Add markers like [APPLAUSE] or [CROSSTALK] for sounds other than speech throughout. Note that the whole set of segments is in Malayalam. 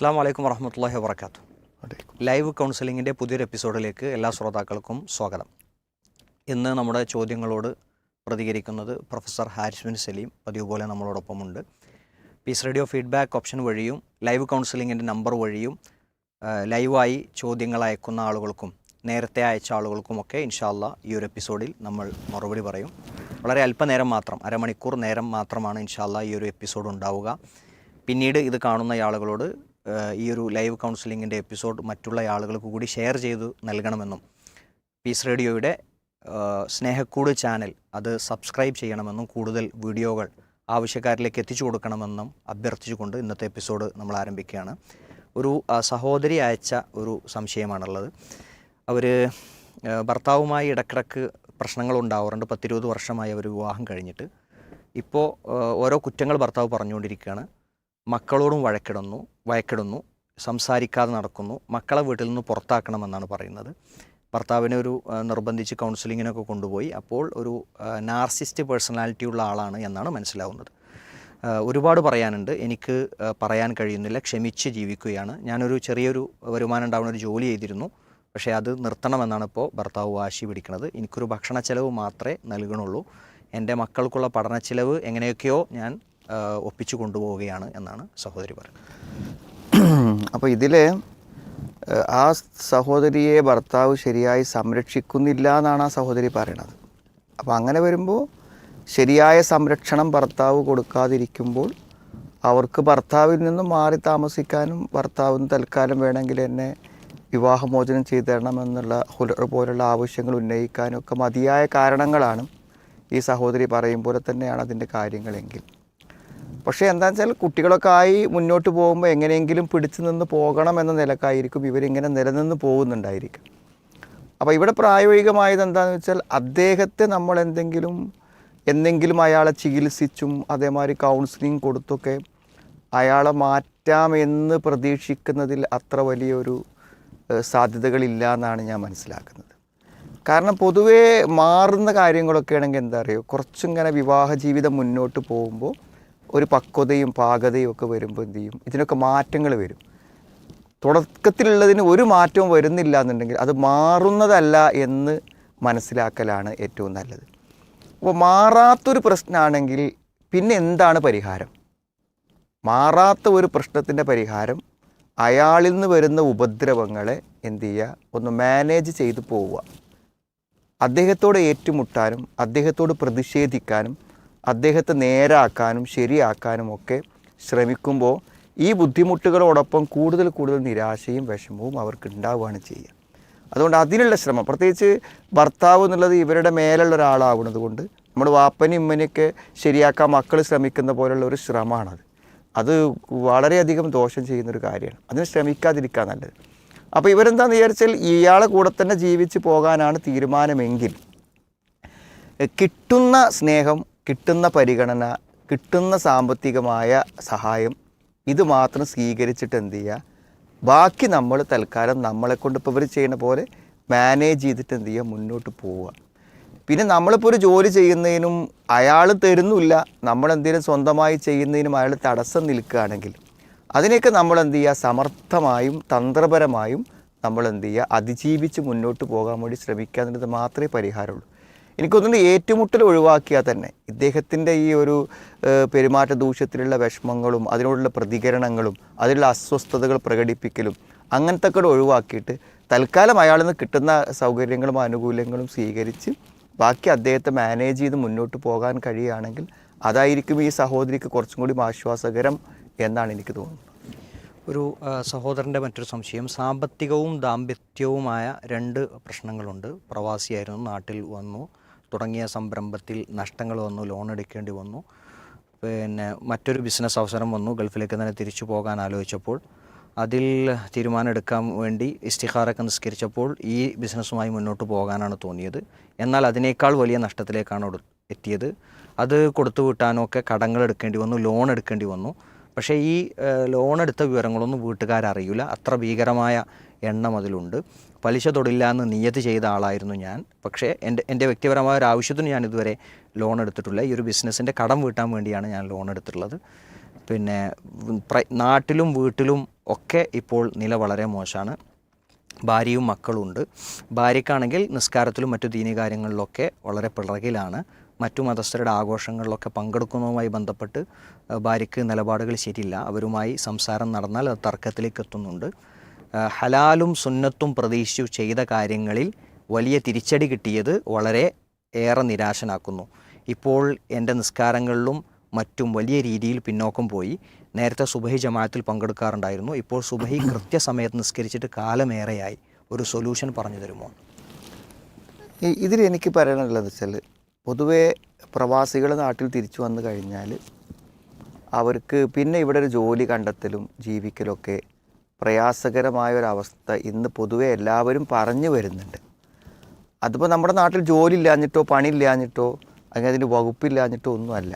അസ്സാം വലൈക്കും വറഹമത്തല്ലാഹി വാബർക്കാത്തു ലൈവ് കൗൺസിലിങ്ങിന്റെ പുതിയൊരു എപ്പിസോഡിലേക്ക് എല്ലാ ശ്രോതാക്കൾക്കും സ്വാഗതം. ഇന്ന് നമ്മുടെ ചോദ്യങ്ങളോട് പ്രതികരിക്കുന്നത് പ്രൊഫസർ ഹാരിസ് ബിൻ സലീം പതിവ് പോലെ നമ്മളോടൊപ്പമുണ്ട്. പീസ് റേഡിയോ ഫീഡ്ബാക്ക് ഓപ്ഷൻ വഴിയും ലൈവ് കൗൺസിലിങ്ങിന്റെ നമ്പർ വഴിയും ലൈവായി ചോദ്യങ്ങൾ അയക്കുന്ന ആളുകൾക്കും നേരത്തെ അയച്ച ആളുകൾക്കുമൊക്കെ ഇൻഷാല്ല ഈ ഒരു എപ്പിസോഡിൽ നമ്മൾ മറുപടി പറയും. വളരെ അല്പനേരം മാത്രം അരമണിക്കൂർ നേരം മാത്രമാണ് ഇൻഷാല്ല ഈ ഒരു എപ്പിസോഡ് ഉണ്ടാവുക. പിന്നീട് ഇത് കാണുന്ന ആളുകളോട് ഈ ഒരു ലൈവ് കൗൺസിലിങ്ങിന്റെ എപ്പിസോഡ് മറ്റുള്ള ആളുകൾക്ക് കൂടി ഷെയർ ചെയ്തു നൽകണമെന്നും പീസ് റേഡിയോയുടെ സ്നേഹക്കൂട് ചാനൽ അത് സബ്സ്ക്രൈബ് ചെയ്യണമെന്നും കൂടുതൽ വീഡിയോകൾ ആവശ്യക്കാരിലേക്ക് എത്തിച്ചു കൊടുക്കണമെന്നും അഭ്യർത്ഥിച്ചുകൊണ്ട് ഇന്നത്തെ എപ്പിസോഡ് നമ്മൾ ആരംഭിക്കുകയാണ്. ഒരു സഹോദരി അയച്ച ഒരു സംശയമാണുള്ളത്. അവർ ഭർത്താവുമായി ഇടക്കിടക്ക് പ്രശ്നങ്ങൾ ഉണ്ടാവാറുണ്ട്. പത്തിരുപത് വർഷമായി അവർ വിവാഹം കഴിഞ്ഞിട്ട്. ഇപ്പോൾ ഓരോ കുറ്റങ്ങൾ ഭർത്താവ് പറഞ്ഞുകൊണ്ടിരിക്കുകയാണ്. മക്കളോടും വഴക്കിടുന്നു വഴക്കിടുന്നു സംസാരിക്കാതെ നടക്കുന്നു മക്കളെ വീട്ടിൽ നിന്ന് പുറത്താക്കണമെന്നാണ് പറയുന്നത്. ഭർത്താവിനെ ഒരു നിർബന്ധിച്ച് കൗൺസിലിങ്ങിനൊക്കെ കൊണ്ടുപോയി. അപ്പോൾ ഒരു നാർസിസ്റ്റ് പേഴ്സണാലിറ്റി ഉള്ള ആളാണ് എന്നാണ് മനസ്സിലാവുന്നത്. ഒരുപാട് പറയാനുണ്ട്. എനിക്ക് പറയാൻ കഴിയുന്നില്ല. ക്ഷമിച്ച് ജീവിക്കുകയാണ്. ഞാനൊരു ചെറിയൊരു വരുമാനം ഉണ്ടാവുന്ന ഒരു ജോലി ചെയ്തിരുന്നു. പക്ഷേ അത് നിർത്തണമെന്നാണ് ഇപ്പോൾ ഭർത്താവ് വാശി പിടിക്കുന്നത്. എനിക്കൊരു ഭക്ഷണ ചെലവ് മാത്രമേ നൽകണുള്ളൂ. എന്റെ മക്കൾക്കുള്ള പഠന ചെലവ് എങ്ങനെയൊക്കെയോ ഞാൻ ഒപ്പിച്ചു കൊണ്ടുപോവുകയാണ് എന്നാണ് സഹോദരി പറയുന്നത്. [CLEARS THROAT] അപ്പോൾ ഇതിൽ ആ സഹോദരിയെ ഭർത്താവ് ശരിയായി സംരക്ഷിക്കുന്നില്ല എന്നാണ് ആ സഹോദരി പറയണത്. അപ്പോൾ അങ്ങനെ വരുമ്പോൾ ശരിയായ സംരക്ഷണം ഭർത്താവ് കൊടുക്കാതിരിക്കുമ്പോൾ അവർക്ക് ഭർത്താവിൽ നിന്നും മാറി താമസിക്കാനും ഭർത്താവിന് തൽക്കാലം വേണമെങ്കിൽ എന്നെ വിവാഹമോചനം ചെയ്തു തരണമെന്നുള്ള പോലുള്ള ആവശ്യങ്ങൾ ഉന്നയിക്കാനും ഒക്കെ മതിയായ കാരണങ്ങളാണ് ഈ സഹോദരി പറയും പോലെ തന്നെയാണ് അതിന്റെ കാര്യങ്ങളെങ്കിൽ. പക്ഷേ എന്താണെന്ന് വെച്ചാൽ കുട്ടികളൊക്കെ ആയി മുന്നോട്ട് പോകുമ്പോൾ എങ്ങനെയെങ്കിലും പിടിച്ചു നിന്ന് പോകണം എന്ന നിലക്കായിരിക്കും ഇവരിങ്ങനെ നിലനിന്ന് പോകുന്നുണ്ടായിരിക്കും. അപ്പോൾ ഇവിടെ പ്രായോഗികമായത് എന്താണെന്ന് വെച്ചാൽ അദ്ദേഹത്തെ നമ്മൾ എന്തെങ്കിലും എന്തെങ്കിലും അയാളെ ചികിത്സിച്ചും അതേമാതിരി കൗൺസിലിംഗ് കൊടുത്തൊക്കെ അയാളെ മാറ്റാമെന്ന് പ്രതീക്ഷിക്കുന്നതിൽ അത്ര വലിയൊരു സാധ്യതകളില്ല എന്നാണ് ഞാൻ മനസ്സിലാക്കുന്നത്. കാരണം പൊതുവേ മാറുന്ന കാര്യങ്ങളൊക്കെ ആണെങ്കിൽ എന്താ പറയുക കുറച്ചിങ്ങനെ വിവാഹ ജീവിതം മുന്നോട്ട് പോകുമ്പോൾ ഒരു പക്വതയും പാകതയും ഒക്കെ വരുമ്പോൾ എന്ത് ചെയ്യും? ഇതിനൊക്കെ മാറ്റങ്ങൾ വരും. തുടക്കത്തിലുള്ളതിന് ഒരു മാറ്റവും വരുന്നില്ല എന്നുണ്ടെങ്കിൽ അത് മാറുന്നതല്ല എന്ന് മനസ്സിലാക്കലാണ് ഏറ്റവും നല്ലത്. അപ്പോൾ മാറാത്തൊരു പ്രശ്നമാണെങ്കിൽ പിന്നെ എന്താണ് പരിഹാരം? മാറാത്ത ഒരു പ്രശ്നത്തിന്റെ പരിഹാരം അയാളിൽ നിന്ന് വരുന്ന ഉപദ്രവങ്ങളെ എന്തു ചെയ്യുക? ഒന്ന് മാനേജ് ചെയ്തു പോവുക. അദ്ദേഹത്തോട് ഏറ്റുമുട്ടാനും അദ്ദേഹത്തോട് പ്രതിഷേധിക്കാനും അദ്ദേഹത്തെ നേരാക്കാനും ശരിയാക്കാനും ഒക്കെ ശ്രമിക്കുമ്പോൾ ഈ ബുദ്ധിമുട്ടുകളോടൊപ്പം കൂടുതൽ കൂടുതൽ നിരാശയും വിഷമവും അവർക്ക് ഉണ്ടാവുകയാണ് ചെയ്യുക. അതുകൊണ്ട് അതിനുള്ള ശ്രമം പ്രത്യേകിച്ച് ഭർത്താവ് എന്നുള്ളത് ഇവരുടെ മേലുള്ള ഒരാളാവുന്നത് കൊണ്ട് നമ്മൾ വാപ്പനും ഉമ്മനെയൊക്കെ ശരിയാക്കാൻ മക്കൾ ശ്രമിക്കുന്ന പോലുള്ള ഒരു ശ്രമമാണത്. അത് വളരെയധികം ദോഷം ചെയ്യുന്നൊരു കാര്യമാണ്. അതിന് ശ്രമിക്കാതിരിക്കുക നല്ലത്. അപ്പോൾ ഇവരെന്താണെന്ന് വിചാരിച്ചാൽ ഇയാളെ കൂടെ തന്നെ ജീവിച്ച് പോകാനാണ് തീരുമാനമെങ്കിൽ കിട്ടുന്ന സ്നേഹം കിട്ടുന്ന പരിഗണന കിട്ടുന്ന സാമ്പത്തികമായ സഹായം ഇത് മാത്രം സ്വീകരിച്ചിട്ട് എന്ത് ചെയ്യുക ബാക്കി നമ്മൾ തൽക്കാലം നമ്മളെ കൊണ്ട് ഇപ്പോൾ ഇവർ ചെയ്യുന്ന പോലെ മാനേജ് ചെയ്തിട്ട് എന്ത് ചെയ്യുക മുന്നോട്ട് പോവുക. പിന്നെ നമ്മളിപ്പോൾ ഒരു ജോലി ചെയ്യുന്നതിനും അയാൾ തരുന്നില്ല നമ്മളെന്തെങ്കിലും സ്വന്തമായി ചെയ്യുന്നതിനും അയാൾ തടസ്സം നിൽക്കുകയാണെങ്കിൽ അതിനെയൊക്കെ നമ്മൾ എന്ത് ചെയ്യുക സമർത്ഥമായും തന്ത്രപരമായും നമ്മൾ എന്ത് ചെയ്യുക അതിജീവിച്ച് മുന്നോട്ട് പോകാൻ വേണ്ടി ശ്രമിക്കുക എന്നുള്ളത് മാത്രമേ പരിഹാരമുള്ളൂ. എനിക്കൊന്നുകൊണ്ട് ഏറ്റുമുട്ടൽ ഒഴിവാക്കിയാൽ തന്നെ ഇദ്ദേഹത്തിന്റെ ഈ ഒരു പെരുമാറ്റ ദൂഷ്യത്തിലുള്ള വിഷമങ്ങളും അതിനോടുള്ള പ്രതികരണങ്ങളും അതിലുള്ള അസ്വസ്ഥതകൾ പ്രകടിപ്പിക്കലും അങ്ങനത്തെ കൂടെ ഒഴിവാക്കിയിട്ട് തൽക്കാലം അയാളിൽ നിന്ന് കിട്ടുന്ന സൗകര്യങ്ങളും ആനുകൂല്യങ്ങളും സ്വീകരിച്ച് ബാക്കി അദ്ദേഹത്തെ മാനേജ് ചെയ്ത് മുന്നോട്ട് പോകാൻ കഴിയുകയാണെങ്കിൽ അതായിരിക്കും ഈ സഹോദരിക്ക് കുറച്ചും കൂടി ആശ്വാസകരം എന്നാണ് എനിക്ക് തോന്നുന്നത്. ഒരു സഹോദരന്റെ മറ്റൊരു സംശയം. സാമ്പത്തികവും ദാമ്പത്യവുമായ രണ്ട് പ്രശ്നങ്ങളുണ്ട്. പ്രവാസിയായിരുന്നു നാട്ടിൽ വന്നു. തുടങ്ങിയ സംരംഭത്തിൽ നഷ്ടങ്ങൾ വന്നു ലോൺ എടുക്കേണ്ടി വന്നു. പിന്നെ മറ്റൊരു ബിസിനസ് അവസരം വന്നു ഗൾഫിലേക്ക് തന്നെ തിരിച്ചു പോകാൻ ആലോചിച്ചപ്പോൾ. അതിൽ തീരുമാനമെടുക്കാൻ വേണ്ടി ഇസ്തിഹാറൊക്കെ നിസ്കരിച്ചപ്പോൾ ഈ ബിസിനസ്സുമായി മുന്നോട്ട് പോകാനാണ് തോന്നിയത്. എന്നാൽ അതിനേക്കാൾ വലിയ നഷ്ടത്തിലേക്കാണ് എത്തിയത്. അത് കൊടുത്തു വിട്ടാനൊക്കെ കടങ്ങൾ എടുക്കേണ്ടി വന്നു ലോൺ എടുക്കേണ്ടി വന്നു. പക്ഷേ ഈ ലോൺ എടുത്ത വിവരങ്ങളൊന്നും വീട്ടുകാരറിയില്ല. അത്ര ഭീകരമായ എണ്ണം അതിലുണ്ട്. പലിശ തൊടില്ല എന്ന് നിയത്ത് ചെയ്ത ആളായിരുന്നു ഞാൻ. പക്ഷേ എന്റെ എന്റെ വ്യക്തിപരമായ ഒരു ആവശ്യത്തിന് ഞാൻ ഇതുവരെ ലോൺ എടുത്തിട്ടില്ല. ഈ ഒരു ബിസിനസ്സിന്റെ കടം വീട്ടാൻ വേണ്ടിയാണ് ഞാൻ ലോൺ എടുത്തിട്ടുള്ളത്. പിന്നെ നാട്ടിലും വീട്ടിലും ഒക്കെ ഇപ്പോൾ നില വളരെ മോശമാണ്. ഭാര്യയും മക്കളും ഉണ്ട് ഭാര്യയ്ക്കാണെങ്കിൽ നിസ്കാരത്തിലും മറ്റു ദീനി കാര്യങ്ങളിലൊക്കെ വളരെ പിറകിലാണ്. മറ്റു മതസ്ഥരുടെ ആഘോഷങ്ങളിലൊക്കെ പങ്കെടുക്കുന്നതുമായി ബന്ധപ്പെട്ട് ഭാര്യയ്ക്ക് നിലപാടുകൾ ശരിയില്ല. അവരുമായി സംസാരം നടന്നാൽ അത് തർക്കത്തിലേക്ക് എത്തുന്നുണ്ട്. ഹലാലും സുന്നത്തും പ്രതീക്ഷിച്ചു ചെയ്ത കാര്യങ്ങളിൽ വലിയ തിരിച്ചടി കിട്ടിയത് വളരെ ഏറെ നിരാശനാക്കുന്നു. ഇപ്പോൾ എന്റെ നിസ്കാരങ്ങളിലും മറ്റും വലിയ രീതിയിൽ പിന്നോക്കം പോയി. നേരത്തെ സുബഹി ജമാഅത്തിൽ പങ്കെടുക്കാറുണ്ടായിരുന്നു. ഇപ്പോൾ സുബഹി കൃത്യസമയത്ത് നിസ്കരിച്ചിട്ട് കാലമേറെയായി. ഒരു സൊല്യൂഷൻ പറഞ്ഞു തരുമോ? ഇതിൽ എനിക്ക് പറയാനുള്ളത് വെച്ചാൽ പൊതുവേ പ്രവാസികൾ നാട്ടിൽ തിരിച്ചു വന്നു കഴിഞ്ഞാൽ അവർക്ക് പിന്നെ ഇവിടെ ഒരു ജോലി കണ്ടെത്തലും ജീവിക്കലൊക്കെ പ്രയാസകരമായ ഒരവസ്ഥ ഇന്ന് പൊതുവെ എല്ലാവരും പറഞ്ഞു വരുന്നുണ്ട്. അതിപ്പോൾ നമ്മുടെ നാട്ടിൽ ജോലി ഇല്ലാഞ്ഞിട്ടോ പണി ഇല്ലാഞ്ഞിട്ടോ അല്ലെങ്കിൽ അതിന് വകുപ്പില്ലാഞ്ഞിട്ടോ ഒന്നുമല്ല.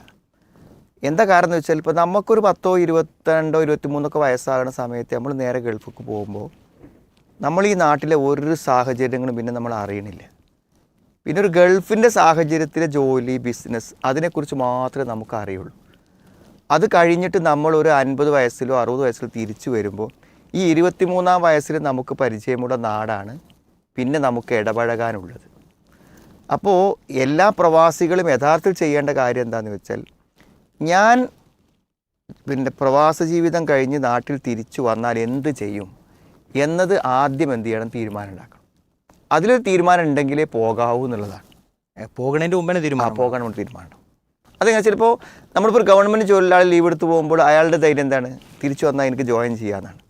എന്താ കാരണം എന്ന് വെച്ചാൽ ഇപ്പോൾ നമുക്കൊരു പത്തോ ഇരുപത്തിരണ്ടോ ഇരുപത്തിമൂന്നൊക്കെ വയസ്സാകുന്ന സമയത്ത് നമ്മൾ നേരെ ഗൾഫിക്ക് പോകുമ്പോൾ നമ്മൾ ഈ നാട്ടിലെ ഒരു സാഹചര്യങ്ങളും പിന്നെ നമ്മൾ അറിയണില്ല. പിന്നെ ഒരു ഗൾഫിന്റെ സാഹചര്യത്തിലെ ജോലി ബിസിനസ് അതിനെക്കുറിച്ച് മാത്രമേ നമുക്ക് അറിയുള്ളൂ. അത് കഴിഞ്ഞിട്ട് നമ്മൾ ഒരു അൻപത് വയസ്സിലോ അറുപത് വയസ്സിലോ തിരിച്ചു വരുമ്പോൾ ഈ ഇരുപത്തിമൂന്നാം വയസ്സിൽ നമുക്ക് പരിചയമുള്ള നാടാണ് പിന്നെ നമുക്ക് ഇടപഴകാനുള്ളത്. അപ്പോൾ എല്ലാ പ്രവാസികളും യഥാർത്ഥത്തിൽ ചെയ്യേണ്ട കാര്യം എന്താണെന്ന് വെച്ചാൽ ഞാൻ പിന്നെ പ്രവാസ ജീവിതം കഴിഞ്ഞ് നാട്ടിൽ തിരിച്ചു വന്നാൽ എന്ത് ചെയ്യും എന്നത് ആദ്യം എന്ത് ചെയ്യണം? തീരുമാനം ഉണ്ടാക്കണം. അതിലൊരു തീരുമാനം ഉണ്ടെങ്കിലേ പോകാവൂ എന്നുള്ളതാണ്. പോകണേന്റെ മുമ്പേ തീരുമാനം പോകണം തീരുമാനം. അതെങ്ങനെ ചിലപ്പോൾ നമ്മളിപ്പോൾ ഒരു ഗവൺമെന്റ് ജോലിയിലാൾ ലീവ് എടുത്ത് പോകുമ്പോൾ അയാളുടെ ധൈര്യം എന്താണ്? തിരിച്ചു വന്നാൽ എനിക്ക് ജോയിൻ ചെയ്യാമെന്നാണ്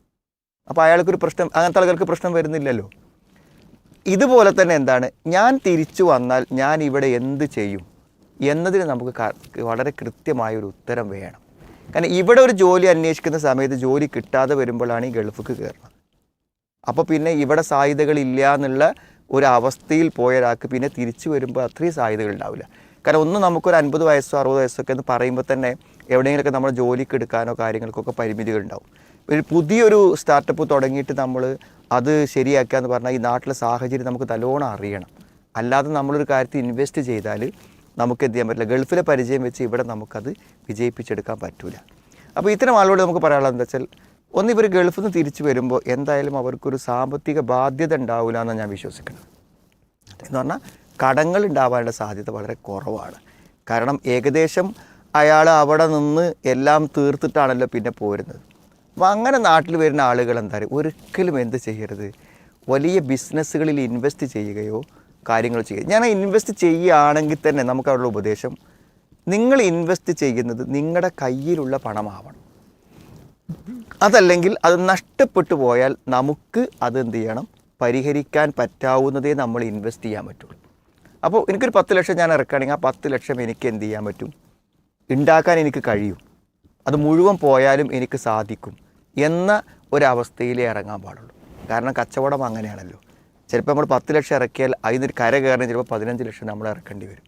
അപ്പോൾ അയാൾക്കൊരു പ്രശ്നം അങ്ങനത്തെ ആളുകൾക്ക് പ്രശ്നം വരുന്നില്ലല്ലോ. ഇതുപോലെ തന്നെ എന്താണ്? ഞാൻ തിരിച്ചു വന്നാൽ ഞാൻ ഇവിടെ എന്ത് ചെയ്യും? എന്നതിന് നമുക്ക് വളരെ കൃത്യമായൊരു ഉത്തരം വേണം. കാരണം ഇവിടെ ഒരു ജോലി അന്വേഷിക്കുന്ന സമയത്ത് ജോലി കിട്ടാതെ വരുമ്പോഴാണ് ഈ ഗൾഫിക്ക് കയറുന്നത്. അപ്പോൾ പിന്നെ ഇവിടെ സാധ്യതകളില്ല എന്നുള്ള ഒരു അവസ്ഥയിൽ പോയ ഒരാൾക്ക് പിന്നെ തിരിച്ചു വരുമ്പോൾ അത്രയും സാധ്യതകൾ ഉണ്ടാവില്ല. കാരണം ഒന്ന് നമുക്കൊരു അൻപത് വയസ്സോ അറുപത് വയസ്സൊക്കെ എന്ന് പറയുമ്പോൾ തന്നെ എവിടെയെങ്കിലുമൊക്കെ നമ്മുടെ ജോലിക്ക് എടുക്കാനോ കാര്യങ്ങൾക്കൊക്കെ പരിമിതികൾ ഉണ്ടാവും. ഒരു പുതിയൊരു സ്റ്റാർട്ടപ്പ് തുടങ്ങിയിട്ട് നമ്മൾ അത് ശരിയാക്കുക എന്ന് പറഞ്ഞാൽ ഈ നാട്ടിലെ സാഹചര്യം നമുക്ക് നല്ലോണം അറിയണം. അല്ലാതെ നമ്മളൊരു കാര്യത്തിൽ ഇൻവെസ്റ്റ് ചെയ്താൽ നമുക്ക് എന്ത് ചെയ്യാൻ പറ്റില്ല. ഗൾഫിലെ പരിചയം വെച്ച് ഇവിടെ നമുക്കത് വിജയിപ്പിച്ചെടുക്കാൻ പറ്റില്ല അപ്പോൾ ഇത്തരം ആളുകളോട് നമുക്ക് പറയാനുള്ളത് എന്താ വെച്ചാൽ ഒന്ന് ഇവർ ഗൾഫിൽ നിന്ന് തിരിച്ചു വരുമ്പോൾ എന്തായാലും അവർക്കൊരു സാമ്പത്തിക ബാധ്യത ഉണ്ടാവില്ല എന്നാണ് ഞാൻ വിശ്വസിക്കുന്നത്. എന്ന് പറഞ്ഞാൽ കടങ്ങൾ ഉണ്ടാവാനുള്ള സാധ്യത വളരെ കുറവാണ്. കാരണം ഏകദേശം അയാൾ അവിടെ നിന്ന് എല്ലാം തീർത്തിട്ടാണല്ലോ പിന്നെ പോരുന്നത്. അപ്പോൾ അങ്ങനെ നാട്ടിൽ വരുന്ന ആളുകൾ എന്താ പറയുക? ഒരിക്കലും എന്ത് ചെയ്യരുത്. വലിയ ബിസിനസ്സുകളിൽ ഇൻവെസ്റ്റ് ചെയ്യുകയോ കാര്യങ്ങൾ ചെയ്യുക ഞാൻ ഇൻവെസ്റ്റ് ചെയ്യുകയാണെങ്കിൽ തന്നെ നമുക്ക് അവിടെയുള്ള ഉപദേശം നിങ്ങൾ ഇൻവെസ്റ്റ് ചെയ്യുന്നത് നിങ്ങളുടെ കയ്യിലുള്ള പണമാവണം. അതല്ലെങ്കിൽ അത് നഷ്ടപ്പെട്ടു പോയാൽ നമുക്ക് അത് എന്ത് ചെയ്യണം? പരിഹരിക്കാൻ പറ്റാവുന്നതേ നമ്മൾ ഇൻവെസ്റ്റ് ചെയ്യാൻ പറ്റുള്ളൂ. അപ്പോൾ എനിക്കൊരു പത്ത് ലക്ഷം ഞാൻ ഇറക്കുകയാണെങ്കിൽ ആ പത്ത് ലക്ഷം എനിക്ക് എന്ത് ചെയ്യാൻ പറ്റും? ഉണ്ടാക്കാൻ എനിക്ക് കഴിയും. അത് മുഴുവൻ പോയാലും എനിക്ക് സാധിക്കും. എന്ന ഒരവസ്ഥയിലേ ഇറങ്ങാൻ പാടുള്ളൂ. കാരണം കച്ചവടം അങ്ങനെയാണല്ലോ. ചിലപ്പോൾ നമ്മൾ പത്ത് ലക്ഷം ഇറക്കിയാൽ അതിനൊരു കര കയറണം ചിലപ്പോൾ പതിനഞ്ച് ലക്ഷം നമ്മൾ ഇറക്കേണ്ടി വരും.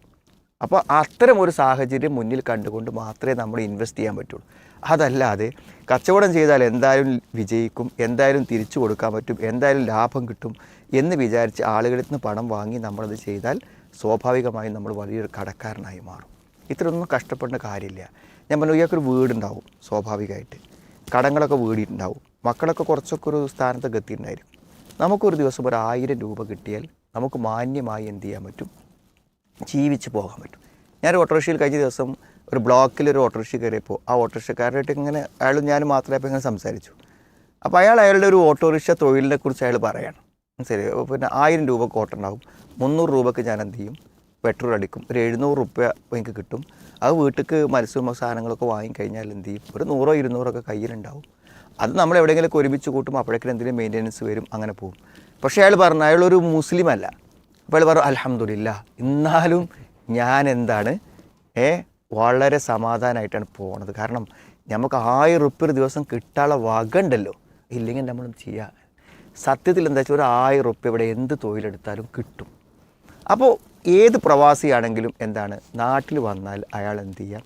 അപ്പോൾ അത്തരം ഒരു സാഹചര്യം മുന്നിൽ കണ്ടുകൊണ്ട് മാത്രമേ നമ്മൾ ഇൻവെസ്റ്റ് ചെയ്യാൻ പറ്റുള്ളൂ. അതല്ലാതെ കച്ചവടം ചെയ്താൽ എന്തായാലും വിജയിക്കും എന്തായാലും തിരിച്ചു കൊടുക്കാൻ പറ്റും എന്തായാലും ലാഭം കിട്ടും എന്ന് വിചാരിച്ച് ആളുകളിൽ നിന്ന് പണം വാങ്ങി നമ്മളത് ചെയ്താൽ സ്വാഭാവികമായും നമ്മൾ വലിയൊരു കടക്കാരനായി മാറും. ഇത്രയൊന്നും കഷ്ടപ്പെടേണ്ട കാര്യമില്ല. ഞാൻ പറഞ്ഞു ഇയാൾക്കൊരു വീടുണ്ടാവും സ്വാഭാവികമായിട്ട്. കടങ്ങളൊക്കെ വീടിയിട്ടുണ്ടാവും. മക്കളൊക്കെ കുറച്ചൊക്കെ ഒരു സ്ഥാനത്തൊക്കെ എത്തിയിട്ടുണ്ടായിരിക്കും. നമുക്കൊരു ദിവസം ഒരു ആയിരം രൂപ കിട്ടിയാൽ നമുക്ക് മാന്യമായി എന്ത് ചെയ്യാൻ പറ്റും? ജീവിച്ച് പോകാൻ പറ്റും. ഞാൻ ഓട്ടോറിക്ഷയിൽ കഴിഞ്ഞ ദിവസം ഒരു ബ്ലോക്കിൽ ഒരു ഓട്ടോറിക്ഷ കയറിയപ്പോൾ ആ ഓട്ടോറിക്ഷക്കാരായിട്ട് ഇങ്ങനെ അയാളും ഞാനും മാത്രമേ അപ്പോൾ ഇങ്ങനെ സംസാരിച്ചു. അപ്പോൾ അയാൾ അയാളുടെ ഒരു ഓട്ടോറിക്ഷ തൊഴിലിനെ കുറിച്ച് അയാൾ പറയണം. അപ്പോൾ പിന്നെ ആയിരം രൂപക്ക് ഓട്ടം ഉണ്ടാവും. മുന്നൂറ് രൂപക്ക് ഞാൻ എന്ത് ചെയ്യും? പെട്രോൾ അടിക്കും. ഒരു എഴുന്നൂറ് റുപ്യ എനിക്ക് കിട്ടും. അത് വീട്ടിലേക്ക് മത്സ്യം സാധനങ്ങളൊക്കെ വാങ്ങിക്കഴിഞ്ഞാൽ എന്ത് ചെയ്യും? ഒരു നൂറോ ഇരുന്നൂറൊക്കെ കയ്യിലുണ്ടാവും. അത് നമ്മൾ എവിടെയെങ്കിലുമൊക്കെ ഒരുമിച്ച് കൂട്ടും അപ്പോഴേക്കും എന്തെങ്കിലും മെയിന്റനൻസ് വരും അങ്ങനെ പോകും. പക്ഷേ അയാൾ പറഞ്ഞു അയാളൊരു മുസ്ലിം അല്ല അപ്പോൾ അയാൾ പറഞ്ഞു അലഹമില്ല എന്നാലും ഞാൻ എന്താണ് ഏ വളരെ സമാധാനമായിട്ടാണ് പോണത്. കാരണം നമുക്ക് ആയിരം റുപ്യ ഒരു ദിവസം കിട്ടാനുള്ള വക ഉണ്ടല്ലോ ഇല്ലെങ്കിൽ നമ്മൾ ചെയ്യുക സത്യത്തിൽ എന്താ വെച്ചാൽ ഒരു ആയിരം റുപ്യ ഇവിടെ എന്ത് തൊഴിലെടുത്താലും കിട്ടും. അപ്പോൾ ഏത് പ്രവാസിയാണെങ്കിലും എന്താണ് നാട്ടിൽ വന്നാൽ അയാൾ എന്ത് ചെയ്യാം?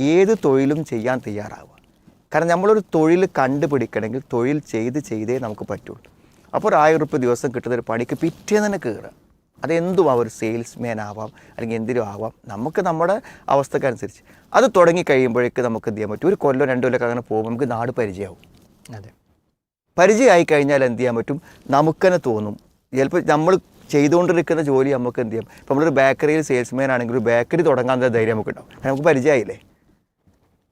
ഏത് തൊഴിലും ചെയ്യാൻ തയ്യാറാവുക. കാരണം നമ്മളൊരു തൊഴിൽ കണ്ടുപിടിക്കണമെങ്കിൽ തൊഴിൽ ചെയ്ത് ചെയ്തേ നമുക്ക് പറ്റുള്ളൂ. അപ്പോൾ ഒരു ആയിരം റുപ്യ ദിവസം കിട്ടുന്ന ഒരു പണിക്ക് പിറ്റേന്ന് തന്നെ കയറുക. അതെന്തും ആവാം ഒരു സെയിൽസ്മാൻ ആവാം അല്ലെങ്കിൽ എന്തിനും ആവാം. നമുക്ക് നമ്മുടെ അവസ്ഥക്കനുസരിച്ച്. അത് തുടങ്ങി കഴിയുമ്പോഴേക്ക് നമുക്ക് എന്ത് ചെയ്യാൻ പറ്റും? ഒരു കൊല്ലം രണ്ടു കൊല്ലമൊക്കെ അങ്ങനെ പോകുമ്പോൾ നമുക്ക് നാട് പരിചയമാവും. അതെ. പരിചയമായി കഴിഞ്ഞാൽ എന്ത് ചെയ്യാൻ പറ്റും? നമുക്ക് തന്നെ തോന്നും. ചിലപ്പോൾ നമ്മൾ ചെയ്തുകൊണ്ടിരിക്കുന്ന ജോലി നമുക്ക് എന്ത് ചെയ്യാം? ഇപ്പോൾ നമ്മളൊരു ബേക്കറിയിൽ സെയിൽസ്മാൻ ആണെങ്കിൽ ഒരു ബേക്കറി തുടങ്ങാൻ ധൈര്യം നമുക്ക് ഉണ്ടാവും നമുക്ക് പരിചയമായില്ലേ?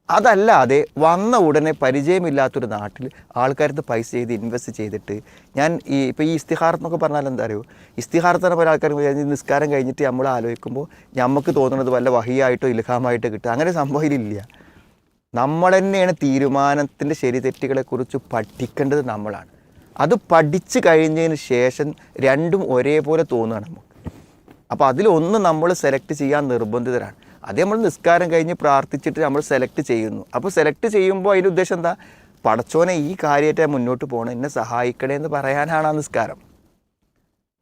അതല്ലാതെ വന്ന ഉടനെ പരിചയമില്ലാത്തൊരു നാട്ടിൽ ആൾക്കാരത്ത് പൈസ ചെയ്ത് ഇൻവെസ്റ്റ് ചെയ്തിട്ട് ഞാൻ ഈ ഇപ്പോൾ ഈ ഇസ്തിഹാർത്ത് എന്നൊക്കെ പറഞ്ഞാൽ എന്താ അറിയോ? ഇസ്തിഹാർത്ത് എന്ന് പല ആൾക്കാർ വിചാരിച്ച് നിസ്കാരം കഴിഞ്ഞിട്ട് നമ്മൾ ആലോചിക്കുമ്പോൾ നമുക്ക് തോന്നുന്നത് വല്ല വഹിയായിട്ടോ ഇൽഹാമായിട്ടോ കിട്ടുക. അങ്ങനെ സംഭവം ഇതിലില്ല നമ്മൾ തന്നെയാണ് തീരുമാനത്തിന്റെ ശരി തെറ്റുകളെക്കുറിച്ച് പഠിക്കേണ്ടത് നമ്മളാണ്. അത് പഠിച്ചു കഴിഞ്ഞതിന് ശേഷം രണ്ടും ഒരേപോലെ തോന്നുകയാണ് നമുക്ക്. അപ്പോൾ അതിലൊന്ന് നമ്മൾ സെലക്ട് ചെയ്യാൻ നിർബന്ധിതരാണ്. അത് നമ്മൾ നിസ്കാരം കഴിഞ്ഞ് പ്രാർത്ഥിച്ചിട്ട് നമ്മൾ സെലക്ട് ചെയ്യുന്നു. അപ്പോൾ സെലക്ട് ചെയ്യുമ്പോൾ അതിന്റെ ഉദ്ദേശം എന്താ? പടച്ചോനെ ഈ കാര്യമായിട്ട് മുന്നോട്ട് പോകണം. എന്നെ സഹായിക്കണേ എന്ന് പറയാനാണ് ആ നിസ്കാരം.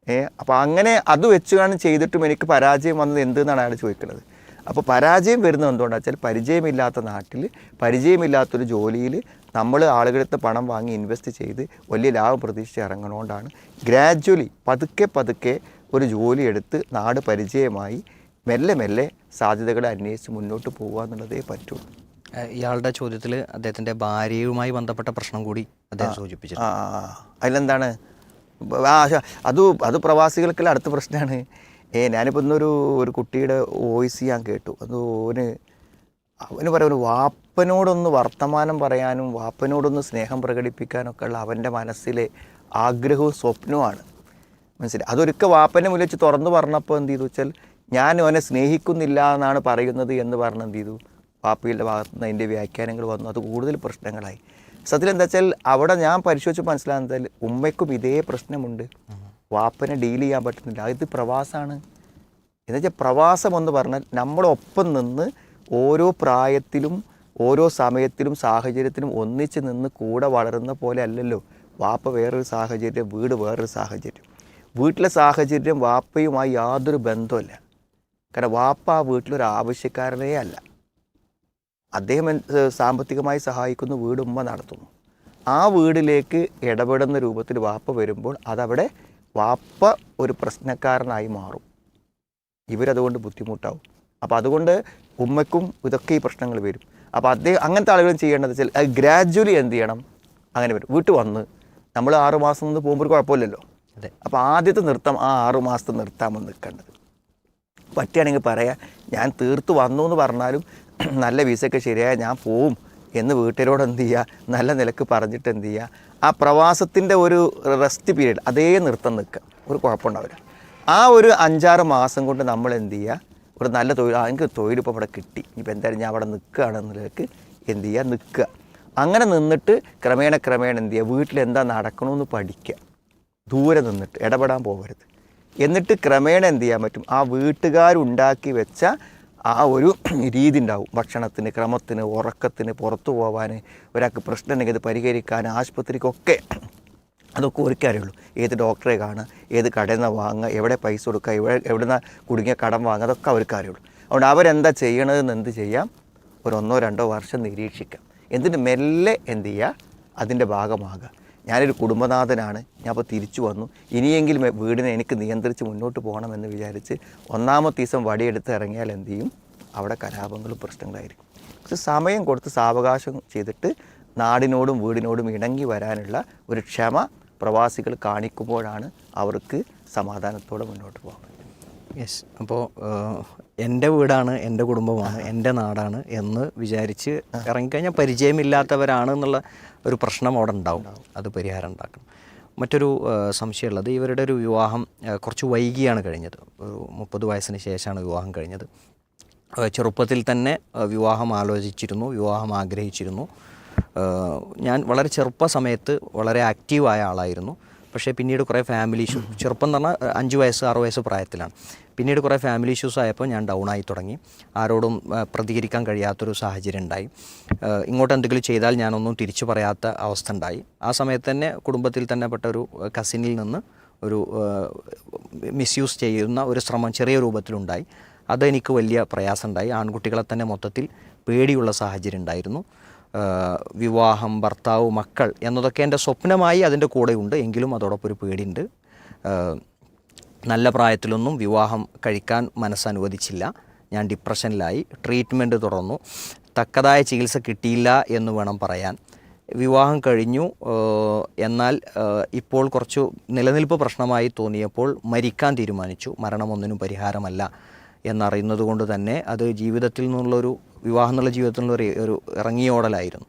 ഏ അപ്പോൾ അങ്ങനെ അത് വെച്ചുകാണ് ചെയ്തിട്ടും എനിക്ക് പരാജയം വന്നത് എന്തെന്നാണ് അയാൾ ചോദിക്കുന്നത്. അപ്പോൾ പരാജയം വരുന്നത് എന്തുകൊണ്ടാണെന്ന് വെച്ചാൽ പരിചയമില്ലാത്ത നാട്ടിൽ പരിചയമില്ലാത്തൊരു ജോലിയിൽ നമ്മൾ ആളുകളടുത്ത് പണം വാങ്ങി ഇൻവെസ്റ്റ് ചെയ്ത് വലിയ ലാഭം പ്രതീക്ഷിച്ച് ഇറങ്ങണോണ്ടാണ്. ഗ്രാജ്വലി പതുക്കെ പതുക്കെ ഒരു ജോലി എടുത്ത് നാട് പരിചയമായി മെല്ലെ മെല്ലെ സാധ്യതകളെ അന്വേഷിച്ച് മുന്നോട്ട് പോകുക എന്നുള്ളതേ പറ്റുള്ളൂ ഇയാളുടെ ചോദ്യത്തിൽ അദ്ദേഹത്തിന്റെ ഭാര്യയുമായി ബന്ധപ്പെട്ട പ്രശ്നം കൂടി അദ്ദേഹം സൂചിപ്പിച്ചു ആ. അതിലെന്താണ്? ആ അത് അത് പ്രവാസികൾക്കുള്ള അടുത്ത പ്രശ്നമാണ്. ഏ ഞാനിപ്പോൾ ഇന്നൊരു ഒരു കുട്ടിയുടെ വോയിസ് ഞാൻ കേട്ടു. അത് ഓന് അവന് പറയാം ഒരു വാപ്പനോടൊന്ന് വർത്തമാനം പറയാനും വാപ്പനോടൊന്ന് സ്നേഹം പ്രകടിപ്പിക്കാനൊക്കെ ഉള്ള അവന്റെ മനസ്സിലെ ആഗ്രഹവും സ്വപ്നവുമാണ്. മനസ്സിലായി? അതൊരിക്കൽ വാപ്പനെ വെച്ച് തുറന്നു പറഞ്ഞപ്പോൾ എന്ത് ചെയ്തു വെച്ചാൽ ഞാൻ അവനെ സ്നേഹിക്കുന്നില്ല എന്നാണ് പറയുന്നത് എന്ന് പറഞ്ഞ് എന്ത് ചെയ്തു? വാപ്പയുടെ ഭാഗത്തു നിന്ന് അതിന്റെ വ്യാഖ്യാനങ്ങൾ വന്നു. അത് കൂടുതൽ പ്രശ്നങ്ങളായി. സത്യത്തിൽ എന്താ വെച്ചാൽ അവിടെ ഞാൻ പരിശോധിച്ച് മനസ്സിലാകുന്നതിൽ ഉമ്മയ്ക്കും ഇതേ പ്രശ്നമുണ്ട്. വാപ്പനെ ഡീൽ ചെയ്യാൻ പറ്റുന്നില്ല. ഇത് പ്രവാസമാണ്. എന്നുവെച്ചാൽ പ്രവാസം എന്ന് പറഞ്ഞാൽ നമ്മളൊപ്പം നിന്ന് ഓരോ പ്രായത്തിലും ഓരോ സമയത്തിലും സാഹചര്യത്തിലും ഒന്നിച്ച് നിന്ന് കൂടെ വളരുന്ന പോലെ അല്ലല്ലോ. വാപ്പ വേറൊരു സാഹചര്യം വീട് വേറൊരു സാഹചര്യം. വീട്ടിലെ സാഹചര്യം വാപ്പയുമായി യാതൊരു ബന്ധമില്ല കാരണം വാപ്പ ആ വീട്ടിലൊരു ആവശ്യക്കാരനേ അല്ല. അദ്ദേഹം സാമ്പത്തികമായി സഹായിക്കുന്ന വീട് ഉമ്മ നടത്തുന്നു. ആ വീടിലേക്ക് ഇടപെടുന്ന രൂപത്തിൽ വാപ്പ വരുമ്പോൾ അതവിടെ വാപ്പ ഒരു പ്രശ്നക്കാരനായി മാറും. ഇവരതുകൊണ്ട് ബുദ്ധിമുട്ടാവും. അപ്പോൾ അതുകൊണ്ട് ഉമ്മയ്ക്കും ഇതൊക്കെ ഈ പ്രശ്നങ്ങൾ വരും. അപ്പോൾ അദ്ദേഹം അങ്ങനത്തെ ആളുകളും ചെയ്യേണ്ടത് വെച്ചാൽ അത് ഗ്രാജ്വലി എന്ത് ചെയ്യണം? അങ്ങനെ വരും. വീട്ടിൽ വന്ന് നമ്മൾ ആറ് മാസം നിന്ന് പോകുമ്പോൾ ഒരു കുഴപ്പമില്ലല്ലോ. അതെ. അപ്പോൾ ആദ്യത്തെ നൃത്തം ആ ആറ് മാസത്തെ നിർത്താമെന്ന് നിൽക്കേണ്ടത്. പറ്റുകയാണെങ്കിൽ പറയാം ഞാൻ തീർത്ത് വന്നു എന്ന് പറഞ്ഞാലും [CLEARS THROAT] നല്ല വിസയൊക്കെ ശരിയായ ഞാൻ പോവും എന്ന് വീട്ടുകാരോട് എന്ത് ചെയ്യുക നല്ല നിലയ്ക്ക് പറഞ്ഞിട്ട് എന്ത് ചെയ്യുക ആ പ്രവാസത്തിന്റെ ഒരു റെസ്റ്റ് പീരീഡ് അതേ നൃത്തം നിൽക്കുക. ഒരു കുഴപ്പമുണ്ടാവില്ല. ആ ഒരു അഞ്ചാറ് മാസം കൊണ്ട് നമ്മൾ എന്ത് ചെയ്യുക ഒരു നല്ല തൊഴിൽ എനിക്ക് തൊഴിലിപ്പോൾ അവിടെ കിട്ടി. ഇപ്പം എന്തായാലും ഞാൻ അവിടെ നിൽക്കുകയാണെന്നുള്ളവർക്ക് എന്ത് ചെയ്യുക? നിൽക്കുക. അങ്ങനെ നിന്നിട്ട് ക്രമേണ ക്രമേണ എന്ത് ചെയ്യുക? വീട്ടിൽ എന്താ നടക്കണമെന്ന് പഠിക്കുക. ദൂരെ നിന്നിട്ട് ഇടപെടാൻ പോകരുത്. എന്നിട്ട് ക്രമേണ എന്ത് ചെയ്യാൻ പറ്റും? ആ വീട്ടുകാരുണ്ടാക്കി വെച്ച ആ ഒരു [CLEARS THROAT] രീതി ഉണ്ടാവും. ഭക്ഷണത്തിന് ക്രമത്തിന് ഉറക്കത്തിന് പുറത്തു പോകാൻ ഒരാൾക്ക് പ്രശ്നം ഉണ്ടെങ്കിൽ അത് പരിഹരിക്കാൻ ആശുപത്രിക്കൊക്കെ അതൊക്കെ ഒരുക്കേ അറിയുള്ളൂ. ഏത് ഡോക്ടറെ കാണുക ഏത് കടയിൽ നിന്ന് വാങ്ങുക എവിടെ പൈസ കൊടുക്കുക എവിടെ എവിടെ നിന്ന് കുടുങ്ങിയ കടം വാങ്ങുക അതൊക്കെ അവർക്ക് അറിയുള്ളൂ. അതുകൊണ്ട് അവരെന്താ ചെയ്യണതെന്ന് എന്ത് ചെയ്യാം? ഒരു ഒന്നോ രണ്ടോ വർഷം നിരീക്ഷിക്കാം. എന്നിട്ട് മെല്ലെ എന്ത് ചെയ്യുക? അതിന്റെ ഭാഗമാകുക. ഞാനൊരു കുടുംബനാഥനാണ്. ഞാൻ അപ്പോൾ തിരിച്ചു വന്നു. ഇനിയെങ്കിലും വീടിനെ എനിക്ക് നിയന്ത്രിച്ച് മുന്നോട്ട് പോകണമെന്ന് വിചാരിച്ച് ഒന്നാമത്തെ ദിവസം വടിയെടുത്ത് ഇറങ്ങിയാൽ എന്ത് ചെയ്യും? അവിടെ കലാപങ്ങളും പ്രശ്നങ്ങളായിരിക്കും. സമയം കൊടുത്ത് സാവകാശം ചെയ്തിട്ട് നാടിനോടും വീടിനോടും ഇണങ്ങി വരാനുള്ള ഒരു ക്ഷമ പ്രവാസികൾ കാണിക്കുമ്പോഴാണ് അവർക്ക് സമാധാനത്തോടെ മുന്നോട്ട് പോകാൻ യെസ് അപ്പോൾ എന്റെ വീടാണ് എന്റെ കുടുംബമാണ് എന്റെ നാടാണ് എന്ന് വിചാരിച്ച് ഇറങ്ങിക്കഴിഞ്ഞാൽ പരിചയമില്ലാത്തവരാണ് എന്നുള്ള ഒരു പ്രശ്നം അവിടെ ഉണ്ടാവും. അത് പരിഹാരം ഉണ്ടാക്കണം. മറ്റൊരു സംശയമുള്ളത് ഇവരുടെ ഒരു വിവാഹം കുറച്ച് വൈകിയാണ് കഴിഞ്ഞത്. ഒരു മുപ്പത് വയസ്സിന് ശേഷമാണ് വിവാഹം കഴിഞ്ഞത്. ചെറുപ്പത്തിൽ തന്നെ വിവാഹം ആലോചിച്ചിരുന്നു വിവാഹം ആഗ്രഹിച്ചിരുന്നു. ഞാൻ വളരെ ചെറുപ്പ സമയത്ത് വളരെ ആക്റ്റീവായ ആളായിരുന്നു. പക്ഷേ പിന്നീട് കുറേ ഫാമിലി ഇഷ്യൂ ചെറുപ്പം എന്ന് പറഞ്ഞാൽ അഞ്ച് വയസ്സ് ആറ് വയസ്സ് പ്രായത്തിലാണ്. പിന്നീട് കുറേ ഫാമിലി ഇഷ്യൂസ് ആയപ്പോൾ ഞാൻ ഡൗൺ ആയി തുടങ്ങി. ആരോടും പ്രതികരിക്കാൻ കഴിയാത്തൊരു സാഹചര്യം ഉണ്ടായി. ഇങ്ങോട്ട് എന്തെങ്കിലും ചെയ്താൽ ഞാനൊന്നും തിരിച്ചു പറയാത്ത അവസ്ഥ ഉണ്ടായി. ആ സമയത്ത് തന്നെ കുടുംബത്തിൽ തന്നെ പെട്ട ഒരു കസിനിൽ നിന്ന് ഒരു മിസ്യൂസ് ചെയ്യുന്ന ഒരു ശ്രമം ചെറിയ രൂപത്തിലുണ്ടായി അതെനിക്ക് വലിയ പ്രയാസമുണ്ടായി ആൺകുട്ടികളെ തന്നെ മൊത്തത്തിൽ പേടിയുള്ള സാഹചര്യം ഉണ്ടായിരുന്നു. വിവാഹം ഭർത്താവ് മക്കൾ എന്നതൊക്കെ എന്റെ സ്വപ്നമായി അതിന്റെ കൂടെയുണ്ട്. എങ്കിലും അതോടൊപ്പം ഒരു പേടിയുണ്ട്. നല്ല പ്രായത്തിലൊന്നും വിവാഹം കഴിക്കാൻ മനസ്സനുവദിച്ചില്ല ഞാൻ ഡിപ്രഷനിലായി. ട്രീറ്റ്മെന്റ് തുടർന്നു. തക്കതായ ചികിത്സ കിട്ടിയില്ല എന്ന് വേണം പറയാൻ. വിവാഹം കഴിഞ്ഞു. എന്നാൽ ഇപ്പോൾ കുറച്ച് നിലനിൽപ്പ് പ്രശ്നമായി തോന്നിയപ്പോൾ മരിക്കാൻ തീരുമാനിച്ചു. മരണമൊന്നിനും പരിഹാരമല്ല എന്നറിയുന്നത് കൊണ്ട് തന്നെ അത് ജീവിതത്തിൽ നിന്നുള്ളൊരു വിവാഹം എന്നുള്ള ജീവിതത്തിലുള്ള ഒരു ഒരു ഇറങ്ങിയോടലായിരുന്നു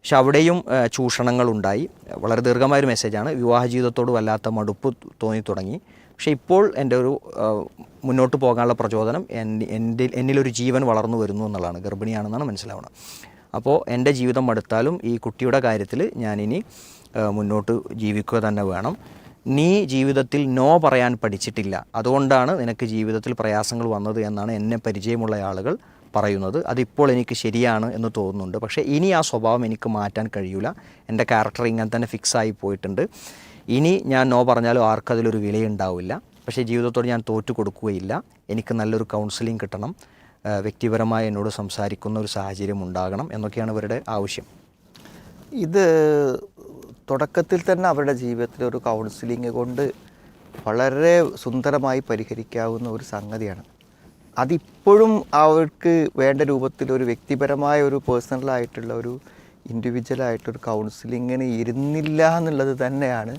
പക്ഷെ അവിടെയും ചൂഷണങ്ങളുണ്ടായി. വളരെ ദീർഘമായ ഒരു മെസ്സേജാണ്. വിവാഹ ജീവിതത്തോട് വല്ലാത്ത മടുപ്പ് തോന്നി തുടങ്ങി. പക്ഷേ ഇപ്പോൾ എന്റെ ഒരു മുന്നോട്ട് പോകാനുള്ള പ്രചോദനം എന്റെ എന്നിലൊരു ജീവൻ വളർന്നു വരുന്നു എന്നുള്ളതാണ്. ഗർഭിണിയാണെന്നാണ് മനസ്സിലാവുന്നത് അപ്പോൾ എന്റെ ജീവിതം മടുത്താലും ഈ കുട്ടിയുടെ കാര്യത്തിൽ ഞാനിനി മുന്നോട്ട് ജീവിക്കുക തന്നെ വേണം. നീ ജീവിതത്തിൽ നോ പറയാൻ പഠിച്ചിട്ടില്ല. അതുകൊണ്ടാണ് നിനക്ക് ജീവിതത്തിൽ പ്രയാസങ്ങൾ വന്നത് എന്നാണ് എന്നെ പരിചയമുള്ള ആളുകൾ പറയുന്നത് അതിപ്പോൾ എനിക്ക് ശരിയാണ് എന്ന് തോന്നുന്നുണ്ട്. പക്ഷേ ഇനി ആ സ്വഭാവം എനിക്ക് മാറ്റാൻ കഴിയൂല. എന്റെ ക്യാരക്ടർ ഇങ്ങനെ തന്നെ ആയി പോയിട്ടുണ്ട്. ഇനി ഞാൻ നോ പറഞ്ഞാലും ആർക്കും അതിലൊരു വിലയുണ്ടാവില്ല. പക്ഷേ ജീവിതത്തോട് ഞാൻ തോറ്റു കൊടുക്കുകയില്ല. എനിക്ക് നല്ലൊരു കൗൺസിലിംഗ് കിട്ടണം. വ്യക്തിപരമായി എന്നോട് സംസാരിക്കുന്ന ഒരു സാഹചര്യം ഉണ്ടാകണം എന്നൊക്കെയാണ് ഇവരുടെ ആവശ്യം. ഇത് തുടക്കത്തിൽ തന്നെ അവരുടെ ജീവിതത്തിൽ ഒരു കൗൺസിലിംഗ് കൊണ്ട് വളരെ സുന്ദരമായി പരിഹരിക്കാവുന്ന ഒരു സംഗതിയാണ്. അതിപ്പോഴും അവർക്ക് വേണ്ട രൂപത്തിൽ ഒരു വ്യക്തിപരമായ ഒരു പേഴ്സണലായിട്ടുള്ള ഒരു ഇൻഡിവിജ്വലായിട്ടൊരു കൗൺസിലിങ്ങിന് ഇരുന്നില്ല എന്നുള്ളത് തന്നെയാണ്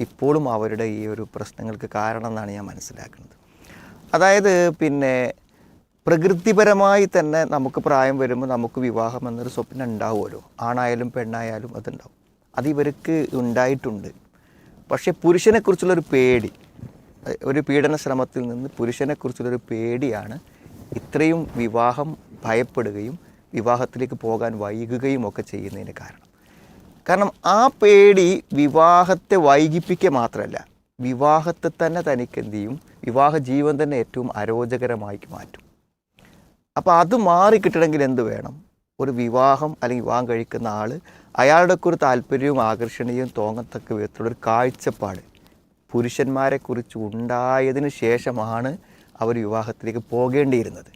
ഇപ്പോഴും അവരുടെ ഈ ഒരു പ്രശ്നങ്ങൾക്ക് കാരണം എന്നാണ് ഞാൻ മനസ്സിലാക്കുന്നത്. അതായത് പിന്നെ പ്രകൃതിപരമായി തന്നെ നമുക്ക് പ്രായം വരുമ്പോൾ നമുക്ക് വിവാഹം എന്നൊരു സ്വപ്നം ഉണ്ടാവുമല്ലോ. ആണായാലും പെണ്ണായാലും അതുണ്ടാവും. അത് ഇവർക്ക് ഉണ്ടായിട്ടുണ്ട്. പക്ഷേ പുരുഷനെക്കുറിച്ചുള്ളൊരു പേടി. ഒരു പീഡന ശ്രമത്തിൽ നിന്ന് പുരുഷനെക്കുറിച്ചുള്ളൊരു പേടിയാണ് ഇത്രയും വിവാഹം ഭയപ്പെടുകയും വിവാഹത്തിലേക്ക് പോകാൻ വൈകുകയും ഒക്കെ ചെയ്യുന്നതിന് കാരണം. കാരണം ആ പേടി വിവാഹത്തെ വൈകിപ്പിക്കുക മാത്രമല്ല വിവാഹത്തെ തന്നെ തനിക്ക് എന്ത് ചെയ്യും? വിവാഹ ജീവൻ തന്നെ ഏറ്റവും അരോചകരമായി മാറ്റും. അപ്പോൾ അത് മാറി മാറിക്കിട്ടണമെങ്കിൽ എന്ത് വേണം? ഒരു വിവാഹം അല്ലെങ്കിൽ വിവാഹം കഴിക്കുന്ന ആൾ അയാളുടെ ഒരു താല്പര്യവും ആകർഷണീയവും തോന്നത്തക്ക വിധത്തിലുള്ള ഒരു കാഴ്ചപ്പാട് പുരുഷന്മാരെ കുറിച്ച് ഉണ്ടായതിനു ശേഷമാണ് അവർ വിവാഹത്തിലേക്ക് പോകേണ്ടിയിരുന്നത്.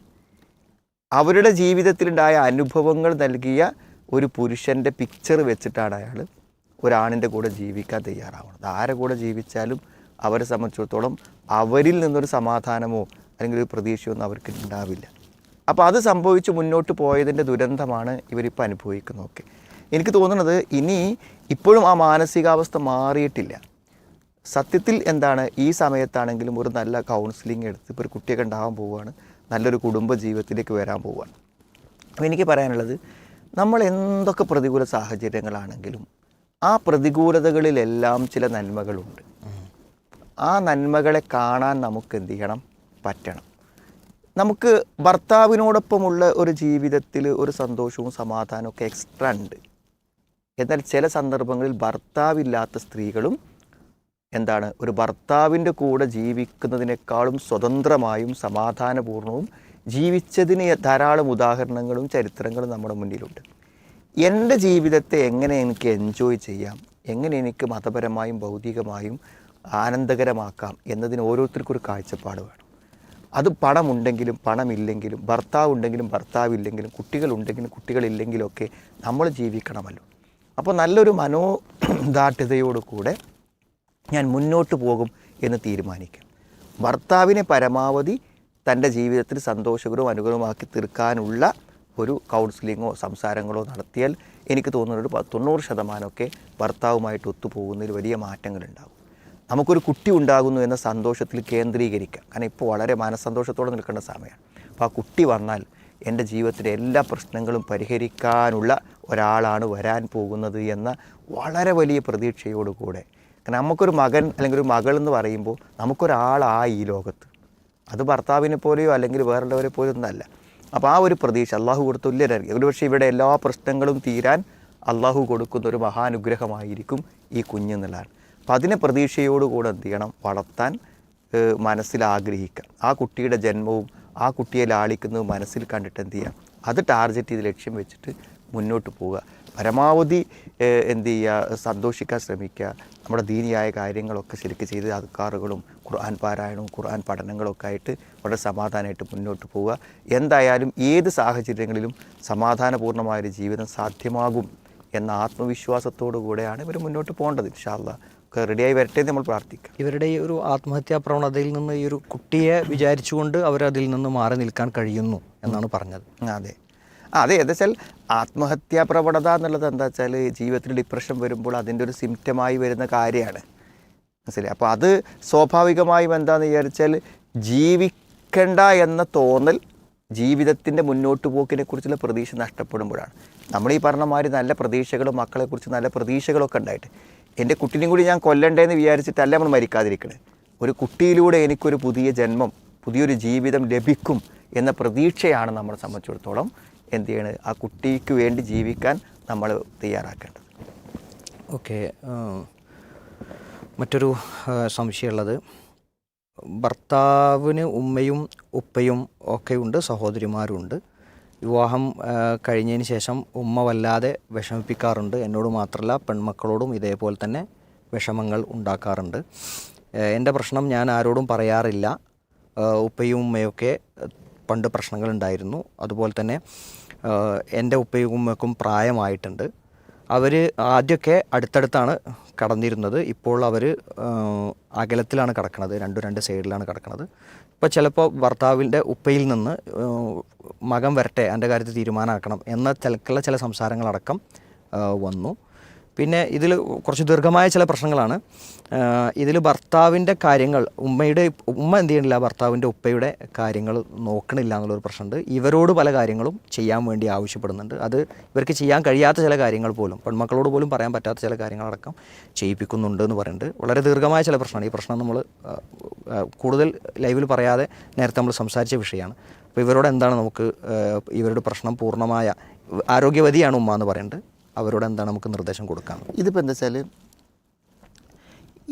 അവരുടെ ജീവിതത്തിലുണ്ടായ അനുഭവങ്ങൾ നൽകിയ ഒരു പുരുഷന്റെ പിക്ചർ വെച്ചിട്ടാണ് അയാൾ ഒരാണിന്റെ കൂടെ ജീവിക്കാൻ തയ്യാറാവുന്നത്. ആരെ കൂടെ ജീവിച്ചാലും അവരെ സംബന്ധിച്ചിടത്തോളം അവരിൽ നിന്നൊരു സമാധാനമോ അല്ലെങ്കിൽ ഒരു പ്രതീക്ഷയൊന്നും അവർക്ക് ഉണ്ടാവില്ല. അപ്പോൾ അത് സംഭവിച്ച് മുന്നോട്ട് പോയതിന്റെ ദുരന്തമാണ് ഇവരിപ്പോൾ അനുഭവിക്കുന്നതൊക്കെ എനിക്ക് തോന്നുന്നത് ഇനി ഇപ്പോഴും ആ മാനസികാവസ്ഥ മാറിയിട്ടില്ല. സത്യത്തിൽ എന്താണ് ഈ സമയത്താണെങ്കിലും ഒരു നല്ല കൗൺസിലിംഗ് എടുത്ത് ഇപ്പോൾ ഒരു കുട്ടിയൊക്കെ ഉണ്ടാകാൻ പോവുകയാണ്. നല്ലൊരു കുടുംബ ജീവിതത്തിലേക്ക് വരാൻ പോവുകയാണ്. അപ്പോൾ എനിക്ക് പറയാനുള്ളത് നമ്മൾ എന്തൊക്കെ പ്രതികൂല സാഹചര്യങ്ങളാണെങ്കിലും ആ പ്രതികൂലതകളിലെല്ലാം ചില നന്മകളുണ്ട്. ആ നന്മകളെ കാണാൻ നമുക്ക് എന്ത് ചെയ്യണം? പറ്റണം. നമുക്ക് ഭർത്താവിനോടൊപ്പമുള്ള ഒരു ജീവിതത്തിൽ ഒരു സന്തോഷവും സമാധാനവും ഒക്കെ എക്സ്ട്രാ ഉണ്ട്. എന്നാൽ ചില സന്ദർഭങ്ങളിൽ ഭർത്താവില്ലാത്ത സ്ത്രീകളും എന്താണ്? ഒരു ഭർത്താവിന്റെ കൂടെ ജീവിക്കുന്നതിനേക്കാളും സ്വതന്ത്രമായും സമാധാനപൂർണവും ജീവിച്ചതിന് ധാരാളം ഉദാഹരണങ്ങളും ചരിത്രങ്ങളും നമ്മുടെ മുന്നിലുണ്ട്. എന്റെ ജീവിതത്തെ എങ്ങനെ എനിക്ക് എൻജോയ് ചെയ്യാം? എങ്ങനെ എനിക്ക് മതപരമായും ഭൗതികമായും ആനന്ദകരമാക്കാം എന്നതിന് ഓരോരുത്തർക്കും ഒരു കാഴ്ചപ്പാട് വേണം. അത് പണമുണ്ടെങ്കിലും പണമില്ലെങ്കിലും ഭർത്താവ് ഉണ്ടെങ്കിലും ഭർത്താവ് ഭർത്താവില്ലെങ്കിലും കുട്ടികളുണ്ടെങ്കിലും കുട്ടികളില്ലെങ്കിലും ഒക്കെ നമ്മൾ ജീവിക്കണമല്ലോ. അപ്പോൾ നല്ലൊരു മനോദാഠ്യതയോടു കൂടെ ഞാൻ മുന്നോട്ട് പോകും എന്ന് തീരുമാനിക്കും. ഭർത്താവിനെ പരമാവധി തന്റെ ജീവിതത്തിൽ സന്തോഷകരവും അനുകൂലമാക്കി തീർക്കാനുള്ള ഒരു കൗൺസിലിങ്ങോ സംസാരങ്ങളോ നടത്തിയാൽ എനിക്ക് തോന്നുന്ന ഒരു പ- തൊണ്ണൂറ് ശതമാനമൊക്കെ ഭർത്താവുമായിട്ട് ഒത്തുപോകുന്നതിൽ വലിയ മാറ്റങ്ങളുണ്ടാകും. നമുക്കൊരു കുട്ടി ഉണ്ടാകുന്നു എന്ന സന്തോഷത്തിൽ കേന്ദ്രീകരിക്കാം. കാരണം ഇപ്പോൾ വളരെ മനസ്സന്തോഷത്തോടെ നിൽക്കേണ്ട സമയമാണ്. അപ്പോൾ ആ കുട്ടി വന്നാൽ എന്റെ ജീവിതത്തിലെ എല്ലാ പ്രശ്നങ്ങളും പരിഹരിക്കാനുള്ള ഒരാളാണ് വരാൻ പോകുന്നത് എന്ന വളരെ വലിയ പ്രതീക്ഷയോടുകൂടെ കാരണം നമുക്കൊരു മകൻ അല്ലെങ്കിൽ ഒരു മകൾ എന്ന് പറയുമ്പോൾ നമുക്കൊരാളായി ഈ ലോകത്ത്. അത് ഭർത്താവിനെ പോലെയോ അല്ലെങ്കിൽ വേറുള്ളവരെ പോലെയോ ഒന്നല്ല അപ്പോൾ ആ ഒരു പ്രതീക്ഷ അള്ളാഹു കൊടുത്ത തുല്യരായിരിക്കും. ഒരുപക്ഷെ ഇവിടെ എല്ലാ പ്രശ്നങ്ങളും തീരാൻ അള്ളാഹു കൊടുക്കുന്ന ഒരു മഹാനുഗ്രഹമായിരിക്കും ഈ കുഞ്ഞെന്നുള്ളതാണ് അപ്പം അതിനെ പ്രതീക്ഷയോടുകൂടെ എന്ത് ചെയ്യണം? വളർത്താൻ ആഗ്രഹിക്കുക. ആ കുട്ടിയുടെ ജന്മവും ആ കുട്ടിയെ ലാളിക്കുന്നതും മനസ്സിൽ കണ്ടിട്ട് എന്ത് ചെയ്യാം അത് ടാർഗറ്റ് ചെയ്ത് ലക്ഷ്യം വെച്ചിട്ട് മുന്നോട്ട് പോവുക. പരമാവധി എന്ത് ചെയ്യുക സന്തോഷിക്കാൻ ശ്രമിക്കുക. നമ്മുടെ ദീനിയായ കാര്യങ്ങളൊക്കെ ശരിക്ക് ചെയ്ത് അധികാറുകളും ഖുർആൻ പാരായണവും ഖുർആൻ പഠനങ്ങളൊക്കെ ആയിട്ട് വളരെ സമാധാനമായിട്ട് മുന്നോട്ട് പോവുക. എന്തായാലും ഏത് സാഹചര്യങ്ങളിലും സമാധാനപൂർണമായൊരു ജീവിതം സാധ്യമാകും എന്ന ആത്മവിശ്വാസത്തോടു കൂടെയാണ് ഇവർ മുന്നോട്ട് പോകേണ്ടത് ഇൻഷാല്ല റെഡിയായി വരട്ടെ നമ്മൾ പ്രാർത്ഥിക്കാം. ഇവരുടെ ഈ ഒരു ആത്മഹത്യാ പ്രവണതയിൽ നിന്ന് ഈ ഒരു കുട്ടിയെ വിചാരിച്ചുകൊണ്ട് അവരതിൽ നിന്ന് മാറി നിൽക്കാൻ കഴിയുന്നു എന്നാണ് പറഞ്ഞത്. അതെ. അതെ എന്താ വെച്ചാൽ ആത്മഹത്യാ പ്രവണത എന്നുള്ളത് എന്താ വെച്ചാൽ ജീവിതത്തിൽ ഡിപ്രഷൻ വരുമ്പോൾ അതിന്റെ ഒരു സിംറ്റമായി വരുന്ന കാര്യമാണ്. മനസ്സിലായി? അപ്പോൾ അത് സ്വാഭാവികമായും എന്താണെന്ന് വിചാരിച്ചാൽ ജീവിക്കണ്ട എന്ന തോന്നൽ ജീവിതത്തിന്റെ മുന്നോട്ട് പോക്കിനെ കുറിച്ചുള്ള പ്രതീക്ഷ നഷ്ടപ്പെടുമ്പോഴാണ്. നമ്മൾ ഈ പറഞ്ഞ നല്ല പ്രതീക്ഷകളും മക്കളെക്കുറിച്ച് നല്ല പ്രതീക്ഷകളൊക്കെ ഉണ്ടായിട്ട് എന്റെ കുട്ടിനെയും കൂടി ഞാൻ കൊല്ലണ്ടേന്ന് വിചാരിച്ചിട്ടല്ല നമ്മൾ മരിക്കാതിരിക്കണേ. ഒരു കുട്ടിയിലൂടെ എനിക്കൊരു പുതിയ ജന്മം പുതിയൊരു ജീവിതം ലഭിക്കും എന്ന പ്രതീക്ഷയാണ് നമ്മളെ സംബന്ധിച്ചിടത്തോളം എന്ത് ചെയ്യണത് ആ കുട്ടിക്ക് വേണ്ടി ജീവിക്കാൻ നമ്മൾ തയ്യാറാക്കേണ്ടത്. ഓക്കെ മറ്റൊരു സംശയമുള്ളത്. ഭർത്താവിന് ഉമ്മയും ഉപ്പയും ഒക്കെ ഉണ്ട് സഹോദരിമാരുണ്ട്. വിവാഹം കഴിഞ്ഞതിന് ശേഷം ഉമ്മ വല്ലാതെ വിഷമിപ്പിക്കാറുണ്ട്. എന്നോട് മാത്രമല്ല പെൺമക്കളോടും ഇതേപോലെ തന്നെ വിഷമങ്ങൾ ഉണ്ടാക്കാറുണ്ട്. എന്റെ പ്രശ്നം ഞാൻ ആരോടും പറയാറില്ല. ഉപ്പയും ഉമ്മയൊക്കെ പണ്ട് പ്രശ്നങ്ങളുണ്ടായിരുന്നു അതുപോലെ തന്നെ എന്റെ ഉപ്പയും ഉമ്മയ്ക്കും പ്രായമായിട്ടുണ്ട്. അവർ ആദ്യമൊക്കെ അടുത്തടുത്താണ് കടന്നിരുന്നത്. ഇപ്പോൾ അവർ അകലത്തിലാണ് കിടക്കുന്നത് രണ്ടു രണ്ട് സൈഡിലാണ് കിടക്കുന്നത് ഇപ്പോൾ ചിലപ്പോൾ ഭർത്താവിന്റെ ഉപ്പയിൽ നിന്ന് മകം മകൻ വരട്ടെ എന്റെ കാര്യത്തിൽ തീരുമാനമാക്കണം എന്ന ചിലക്കുള്ള ചില സംസാരങ്ങളടക്കം വന്നു. പിന്നെ ഇതിൽ കുറച്ച് ദീർഘമായ ചില പ്രശ്നങ്ങളാണ്. ഇതിൽ ഭർത്താവിന്റെ കാര്യങ്ങൾ ഉമ്മയുടെ ഉമ്മ എന്ത് ചെയ്യണില്ല ഭർത്താവിന്റെ ഉപ്പയുടെ കാര്യങ്ങൾ നോക്കണില്ല എന്നുള്ളൊരു പ്രശ്നമുണ്ട്. ഇവരോട് പല കാര്യങ്ങളും ചെയ്യാൻ വേണ്ടി ആവശ്യപ്പെടുന്നുണ്ട്. അത് ഇവർക്ക് ചെയ്യാൻ കഴിയാത്ത ചില കാര്യങ്ങൾ പോലും പെൺമക്കളോട് പോലും പറയാൻ പറ്റാത്ത ചില കാര്യങ്ങളടക്കം ചെയ്യിപ്പിക്കുന്നുണ്ട് എന്ന് പറയുന്നുണ്ട്. വളരെ ദീർഘമായ ചില പ്രശ്നമാണ്. ഈ പ്രശ്നം നമ്മൾ കൂടുതൽ ലൈവിൽ പറയാതെ നേരത്തെ നമ്മൾ സംസാരിച്ച വിഷയമാണ്. അപ്പോൾ ഇവരോട് എന്താണ് നമുക്ക് ഇവരുടെ പ്രശ്നം പൂർണമായ ആരോഗ്യവതിയാണ് ഉമ്മ എന്ന് പറയുന്നത് അവരോട് എന്താണ് നമുക്ക് നിർദ്ദേശം കൊടുക്കാം? ഇതിപ്പോൾ എന്താ വെച്ചാൽ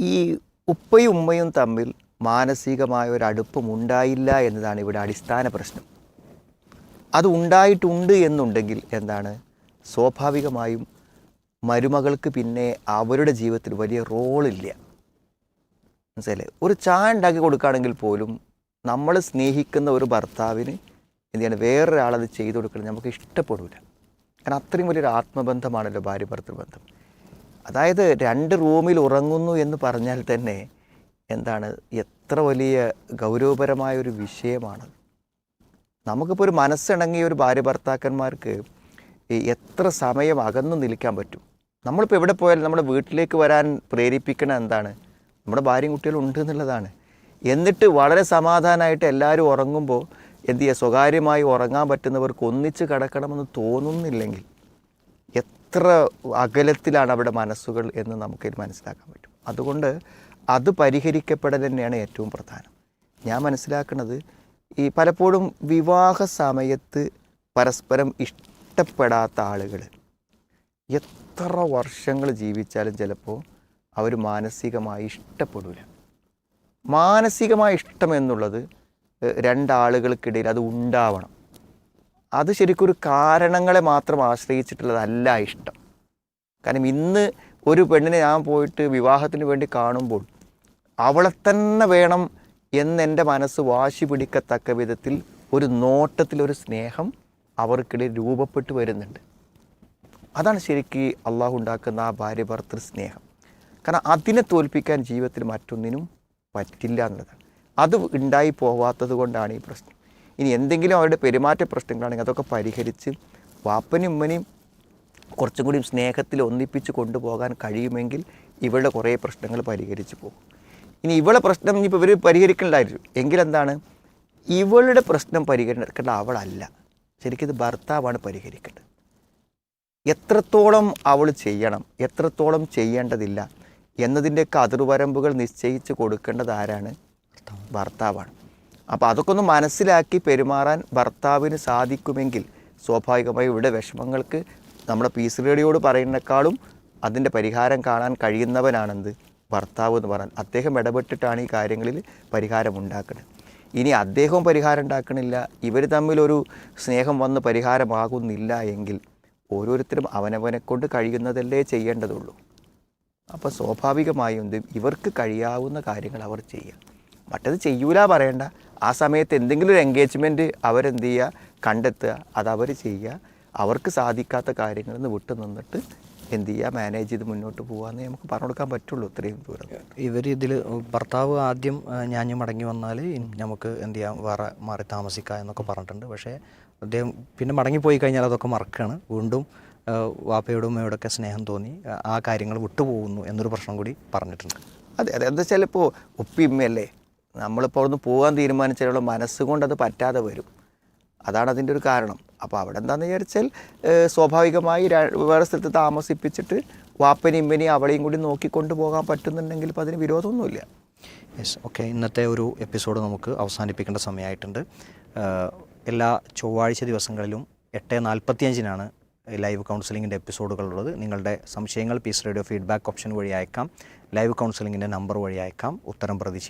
ഈ ഉപ്പയും ഉമ്മയും തമ്മിൽ മാനസികമായ ഒരു അടുപ്പം ഉണ്ടായില്ല എന്നതാണ് ഇവിടെ അടിസ്ഥാന പ്രശ്നം. അത് ഉണ്ടായിട്ടുണ്ട് എന്നുണ്ടെങ്കിൽ എന്താണ്? സ്വാഭാവികമായും മരുമകൾക്ക് പിന്നെ അവരുടെ ജീവിതത്തിൽ വലിയ റോളില്ല. മനസ്സിലെ ഒരു ചായ ഉണ്ടാക്കി കൊടുക്കുകയാണെങ്കിൽ പോലും നമ്മൾ സ്നേഹിക്കുന്ന ഒരു ഭർത്താവിന് എന്ത് ചെയ്യണം? വേറൊരാളത് ചെയ്തു കൊടുക്കണം. നമുക്ക് ഇഷ്ടപ്പെടില്ല കാരണം അത്രയും വലിയൊരു ആത്മബന്ധമാണല്ലോ ഭാര്യ ഭർത്തൃബന്ധം അതായത് രണ്ട് റൂമിൽ ഉറങ്ങുന്നു എന്ന് പറഞ്ഞാൽ തന്നെ എന്താണ് എത്ര വലിയ ഗൗരവപരമായ ഒരു വിഷയമാണ്. നമുക്കിപ്പോൾ ഒരു മനസ്സിണങ്ങിയ ഒരു ഭാര്യ ഭർത്താക്കന്മാർക്ക് എത്ര സമയം അകന്നു നിൽക്കാൻ പറ്റും. നമ്മളിപ്പോൾ എവിടെ പോയാലും നമ്മുടെ വീട്ടിലേക്ക് വരാൻ പ്രേരിപ്പിക്കണ എന്താണ്? നമ്മുടെ ഭാര്യയും കുട്ടികളും ഉണ്ട് എന്നുള്ളതാണ്. എന്നിട്ട് വളരെ സമാധാനമായിട്ട് എല്ലാവരും ഉറങ്ങുമ്പോൾ എന്ത് ചെയ്യുക സ്വകാര്യമായി ഉറങ്ങാൻ പറ്റുന്നവർക്ക് ഒന്നിച്ച് കിടക്കണമെന്ന് തോന്നുന്നില്ലെങ്കിൽ എത്ര അകലത്തിലാണ് അവിടെ മനസ്സുകൾ എന്ന് നമുക്കിത് മനസ്സിലാക്കാൻ പറ്റും. അതുകൊണ്ട് അത് പരിഹരിക്കപ്പെടൽ തന്നെയാണ് ഏറ്റവും പ്രധാനം. ഞാൻ മനസ്സിലാക്കുന്നത് ഈ പലപ്പോഴും വിവാഹ സമയത്ത് പരസ്പരം ഇഷ്ടപ്പെടാത്ത ആളുകൾ എത്ര വർഷങ്ങൾ ജീവിച്ചാലും ചിലപ്പോൾ അവർ മാനസികമായി ഇഷ്ടപ്പെടില്ല മാനസികമായ ഇഷ്ടം എന്നുള്ളത് രണ്ടാളുകൾക്കിടയിൽ അത് ഉണ്ടാവണം. അത് ശരിക്കും ഒരു കാരണങ്ങളെ മാത്രം ആശ്രയിച്ചിട്ടുള്ളതല്ല ഇഷ്ടം. കാരണം ഇന്ന് ഒരു പെണ്ണിനെ ഞാൻ പോയിട്ട് വിവാഹത്തിന് വേണ്ടി കാണുമ്പോൾ അവളെ തന്നെ വേണം എന്ന് എന്റെ മനസ്സ് വാശി പിടിക്കത്തക്ക വിധത്തിൽ ഒരു നോട്ടത്തിലൊരു സ്നേഹം അവർക്കിടയിൽ രൂപപ്പെട്ടു വരുന്നുണ്ട്. അതാണ് ശരിക്ക് അള്ളാഹു ഉണ്ടാക്കുന്ന ആ ഭാര്യ ഭർത്തൃ സ്നേഹം. കാരണം അതിനെ തോൽപ്പിക്കാൻ ജീവിതത്തിൽ മറ്റൊന്നിനും പറ്റില്ല എന്നുള്ളതാണ്. അത് ഉണ്ടായി പോവാത്തത് കൊണ്ടാണ് ഈ പ്രശ്നം. ഇനി എന്തെങ്കിലും അവരുടെ പെരുമാറ്റ പ്രശ്നങ്ങളാണെങ്കിൽ അതൊക്കെ പരിഹരിച്ച് വാപ്പനും ഉമ്മനെയും കുറച്ചും കൂടി സ്നേഹത്തിൽ ഒന്നിപ്പിച്ച് കൊണ്ടുപോകാൻ കഴിയുമെങ്കിൽ ഇവളുടെ കുറേ പ്രശ്നങ്ങൾ പരിഹരിച്ച് പോകും. ഇനി ഇവളെ പ്രശ്നം ഇനിയിപ്പോൾ ഇവർ പരിഹരിക്കണ്ടായിരിക്കും എങ്കിലെന്താണ്? ഇവളുടെ പ്രശ്നം പരിഹരിക്കേണ്ട അവളല്ല. ശരിക്കും ഇത് ഭർത്താവാണ് പരിഹരിക്കേണ്ടത്. എത്രത്തോളം അവൾ ചെയ്യണം എത്രത്തോളം ചെയ്യേണ്ടതില്ല എന്നതിന്റെയൊക്കെ അതിർവരമ്പുകൾ നിശ്ചയിച്ച് കൊടുക്കേണ്ടത് ആരാണ്? ഭർത്താവാണ്. അപ്പോൾ അതൊക്കെ ഒന്ന് മനസ്സിലാക്കി പെരുമാറാൻ ഭർത്താവിന് സാധിക്കുമെങ്കിൽ സ്വാഭാവികമായി ഇവിടെ വിഷമങ്ങൾക്ക് നമ്മുടെ പീസ് റേഡിയോട് പറയുന്നേക്കാളും അതിന്റെ പരിഹാരം കാണാൻ കഴിയുന്നവനാണെന്ത്? ഭർത്താവ് എന്ന് പറഞ്ഞാൽ അദ്ദേഹം ഇടപെട്ടിട്ടാണ് ഈ കാര്യങ്ങളിൽ പരിഹാരം ഉണ്ടാക്കുന്നത് ഇനി അദ്ദേഹവും പരിഹാരം ഉണ്ടാക്കണില്ല ഇവർ തമ്മിലൊരു സ്നേഹം വന്ന് പരിഹാരമാകുന്നില്ല എങ്കിൽ ഓരോരുത്തരും അവനവനെ കൊണ്ട് കഴിയുന്നതല്ലേ ചെയ്യേണ്ടതുള്ളൂ. അപ്പോൾ സ്വാഭാവികമായും ഇവർക്ക് കഴിയാവുന്ന കാര്യങ്ങൾ അവർ ചെയ്യുക. മറ്റത് ചെയ്യൂല പറയണ്ട. ആ സമയത്ത് എന്തെങ്കിലും ഒരു എൻഗേജ്മെന്റ് അവരെന്ത് ചെയ്യുക കണ്ടെത്തുക. അത് അവർ ചെയ്യുക. അവർക്ക് സാധിക്കാത്ത കാര്യങ്ങളിൽ നിന്ന് വിട്ടു നിന്നിട്ട് എന്ത് ചെയ്യുക മാനേജ് ചെയ്ത് മുന്നോട്ട് പോകാമെന്ന് നമുക്ക് പറഞ്ഞു കൊടുക്കാൻ പറ്റുള്ളൂ ഇത്രയും ദൂരം ഇവർ ഇതിൽ ഭർത്താവ് ആദ്യം ഞാൻ മടങ്ങി വന്നാൽ നമുക്ക് എന്ത് ചെയ്യാം? വേറെ മാറി താമസിക്കാം എന്നൊക്കെ പറഞ്ഞിട്ടുണ്ട്. പക്ഷേ അദ്ദേഹം പിന്നെ മടങ്ങിപ്പോയി കഴിഞ്ഞാൽ അതൊക്കെ മറക്കുകയാണ് വീണ്ടും വാപ്പയോടും ഉമ്മയോടൊക്കെ സ്നേഹം തോന്നി ആ, കാര്യങ്ങൾ വിട്ടുപോകുന്നു എന്നൊരു പ്രശ്നം കൂടി പറഞ്ഞിട്ടുണ്ട്. അതെ അതെ. എന്താ വെച്ചാൽ ഇപ്പോൾ ഉപ്പിമ്മയല്ലേ നമ്മളിപ്പോൾ അവിടുന്ന് പോകാൻ തീരുമാനിച്ചാലുള്ള മനസ്സുകൊണ്ട് അത് പറ്റാതെ വരും. അതാണ് അതിന്റെ ഒരു കാരണം. അപ്പോൾ അവിടെ എന്താണെന്ന് വിചാരിച്ചാൽ സ്വാഭാവികമായി വേറെ സ്ഥലത്ത് താമസിപ്പിച്ചിട്ട് വാപ്പനെയും ഇമ്മനെയും അവളെയും കൂടി നോക്കിക്കൊണ്ട് പോകാൻ പറ്റുന്നുണ്ടെങ്കിൽ ഇപ്പോൾ അതിന് വിരോധമൊന്നുമില്ല. Yes okay. ഇന്നത്തെ ഒരു എപ്പിസോഡ് നമുക്ക് അവസാനിപ്പിക്കേണ്ട സമയമായിട്ടുണ്ട്. എല്ലാ ചൊവ്വാഴ്ച ദിവസങ്ങളിലും എട്ട് നാൽപ്പത്തിയഞ്ചിനാണ് ലൈവ് കൗൺസിലിങ്ങിന്റെ എപ്പിസോഡുകളുള്ളത് നിങ്ങളുടെ സംശയങ്ങൾ പീസ് റേഡിയോ ഫീഡ്ബാക്ക് ഓപ്ഷൻ വഴി അയക്കാം. ലൈവ് കൗൺസിലിങ്ങിന്റെ നമ്പർ വഴി അയക്കാം. ഉത്തരം പ്രതീക്ഷിക്കാം.